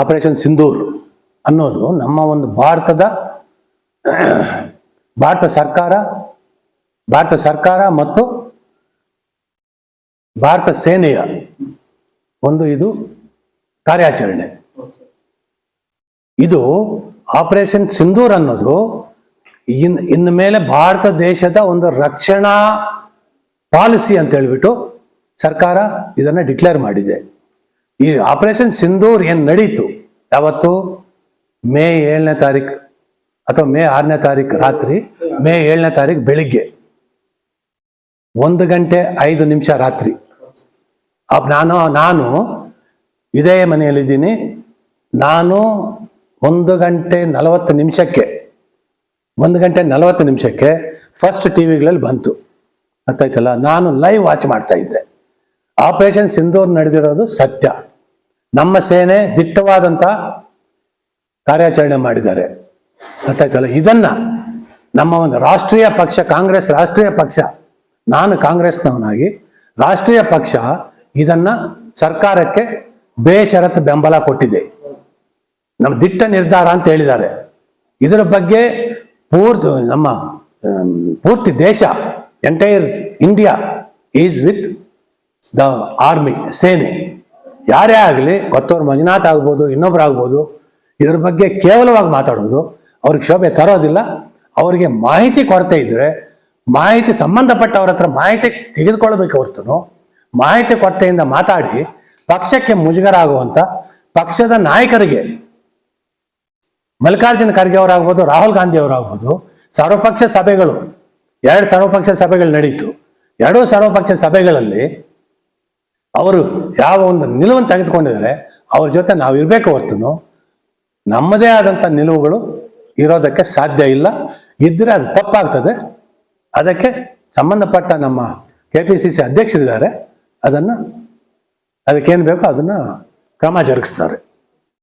Operation Sindoor ಅನ್ನೋದು ನಮ್ಮ ಒಂದು ಭಾರತದ, ಭಾರತ ಸರ್ಕಾರ ಭಾರತ ಸರ್ಕಾರ ಮತ್ತು ಭಾರತ ಸೇನೆಯ ಒಂದು ಇದು ಕಾರ್ಯಾಚರಣೆ. ಇದು ಆಪರೇಷನ್ ಸಿಂಧೂರ್ ಅನ್ನೋದು ಇನ್ ಇನ್ನು ಮೇಲೆ ಭಾರತ ದೇಶದ ಒಂದು ರಕ್ಷಣಾ ಪಾಲಿಸಿ ಅಂತ ಹೇಳ್ಬಿಟ್ಟು ಸರ್ಕಾರ ಇದನ್ನ ಡಿಕ್ಲೇರ್ ಮಾಡಿದೆ. ಈ ಆಪರೇಷನ್ ಸಿಂಧೂರ್ ಏನ್ ನಡೀತು? ಯಾವತ್ತು? ಮೇ ಏಳನೇ ತಾರೀಕು ಅಥವಾ ಮೇ ಆರನೇ ತಾರೀಕು ರಾತ್ರಿ, ಮೇ ಏಳನೇ ತಾರೀಕು ಬೆಳಿಗ್ಗೆ ಒಂದು ಗಂಟೆ ಐದು ನಿಮಿಷ ರಾತ್ರಿ. ನಾನು ನಾನು ಇದೇ ಮನೆಯಲ್ಲಿದ್ದೀನಿ. ನಾನು ಒಂದು ಗಂಟೆ ನಲವತ್ತು ನಿಮಿಷಕ್ಕೆ, ಒಂದು ಗಂಟೆ ನಲವತ್ತು ನಿಮಿಷಕ್ಕೆ ಫಸ್ಟ್ ಟಿ ವಿಗಳಲ್ಲಿ ಬಂತು. ಗೊತ್ತಾಯ್ತಲ್ಲ ನಾನು ಲೈವ್ ವಾಚ್ ಮಾಡ್ತಾ ಇದ್ದೆ. ಆಪರೇಷನ್ ಸಿಂಧೂರ್ ನಡೆದಿರೋದು ಸತ್ಯ. ನಮ್ಮ ಸೇನೆ ದಿಟ್ಟವಾದಂಥ ಕಾರ್ಯಾಚರಣೆ ಮಾಡಿದ್ದಾರೆ. ಗೊತ್ತಾಯ್ತಲ್ಲ? ಇದನ್ನ ನಮ್ಮ ಒಂದು ರಾಷ್ಟ್ರೀಯ ಪಕ್ಷ, ಕಾಂಗ್ರೆಸ್ ರಾಷ್ಟ್ರೀಯ ಪಕ್ಷ, ನಾನು ಕಾಂಗ್ರೆಸ್ನವನಾಗಿ ರಾಷ್ಟ್ರೀಯ ಪಕ್ಷ ಇದನ್ನ ಸರ್ಕಾರಕ್ಕೆ ಬೇಷರತ್ತು ಬೆಂಬಲ ಕೊಟ್ಟಿದೆ. ನಮ್ಮ ದಿಟ್ಟ ನಿರ್ಧಾರ ಅಂತ ಹೇಳಿದ್ದಾರೆ. ಇದರ ಬಗ್ಗೆ ಪೂರ್ತಿ ನಮ್ಮ ಪೂರ್ತಿ ದೇಶ, entire India is with the army, ಸೇನೆ. ಯಾರೇ ಆಗಲಿ ಗೊತ್ತವ್ರು ಮಂಜುನಾಥ್ ಆಗ್ಬೋದು, ಇನ್ನೊಬ್ರು ಆಗ್ಬೋದು, ಇದ್ರ ಬಗ್ಗೆ ಕೇವಲವಾಗಿ ಮಾತಾಡೋದು, ಅವ್ರಿಗೆ ಶೋಭೆ ತರೋದಿಲ್ಲ. ಅವರಿಗೆ ಮಾಹಿತಿ ಕೊರತೆ ಇದ್ರೆ, ಮಾಹಿತಿ ಸಂಬಂಧಪಟ್ಟವ್ರ ಹತ್ರ ಮಾಹಿತಿ ತೆಗೆದುಕೊಳ್ಬೇಕು ಹೊರತು ಮಾಹಿತಿ ಕೊರತೆಯಿಂದ ಮಾತಾಡಿ, ಪಕ್ಷಕ್ಕೆ ಮುಜುಗರ ಆಗುವಂತ ಪಕ್ಷದ ನಾಯಕರಿಗೆ, ಮಲ್ಲಿಕಾರ್ಜುನ ಖರ್ಗೆ ಅವರಾಗ್ಬೋದು, ರಾಹುಲ್ ಗಾಂಧಿ ಅವರಾಗ್ಬೋದು, ಸರ್ವಪಕ್ಷ ಸಭೆಗಳು, ಎರಡು ಸರ್ವಪಕ್ಷ ಸಭೆಗಳು ನಡೀತು. ಎರಡೂ ಸರ್ವಪಕ್ಷ ಸಭೆಗಳಲ್ಲಿ ಅವರು ಯಾವ ಒಂದು ನಿಲುವನ್ನು ತೆಗೆದುಕೊಂಡಿದ್ದಾರೆ, ಅವ್ರ ಜೊತೆ ನಾವು ಇರಬೇಕು ಹೊರತು ನಮ್ಮದೇ ಆದಂಥ ನಿಲುವುಗಳು ಇರೋದಕ್ಕೆ ಸಾಧ್ಯ ಇಲ್ಲ. ಇದ್ದರೆ ಅದು ತಪ್ಪಾಗ್ತದೆ. ಅದಕ್ಕೆ ಸಂಬಂಧಪಟ್ಟ ನಮ್ಮ ಕೆ ಪಿ ಸಿ ಸಿ ಅಧ್ಯಕ್ಷರಿದ್ದಾರೆ. ಅದನ್ನು, ಅದಕ್ಕೇನು ಬೇಕೋ ಅದನ್ನು ಕ್ರಮ ಜರುಗಿಸ್ತಾರೆ.